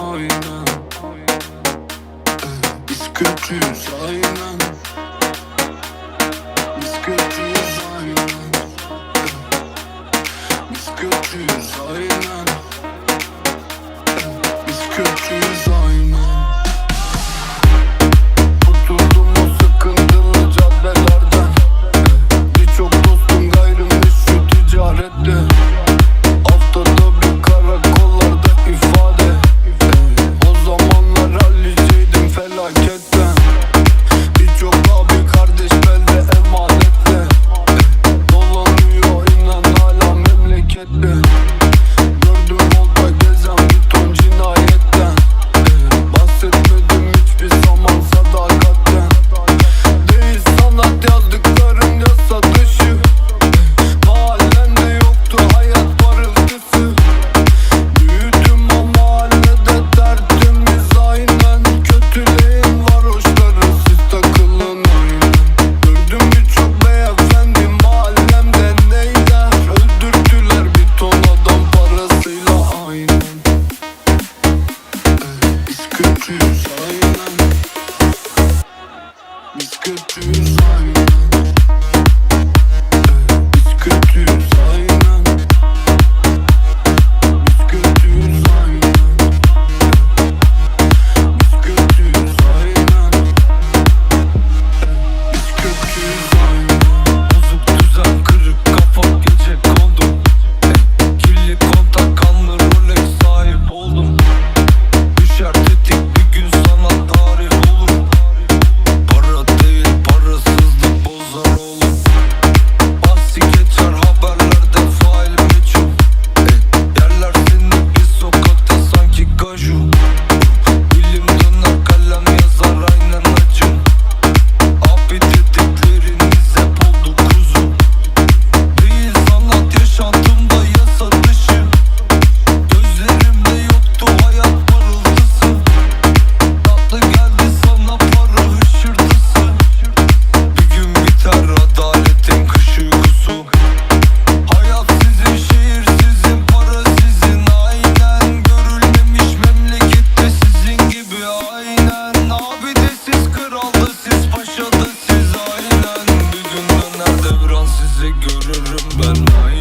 aynen. Biz kötüyüz aynen. Biz kötüyüz aynen. Biz kötüyüz aynen. Biz kötüyüz aynen kötüyüz aynen Biz kötüyüz aynen. Devran sizi görürüm ben. Aynı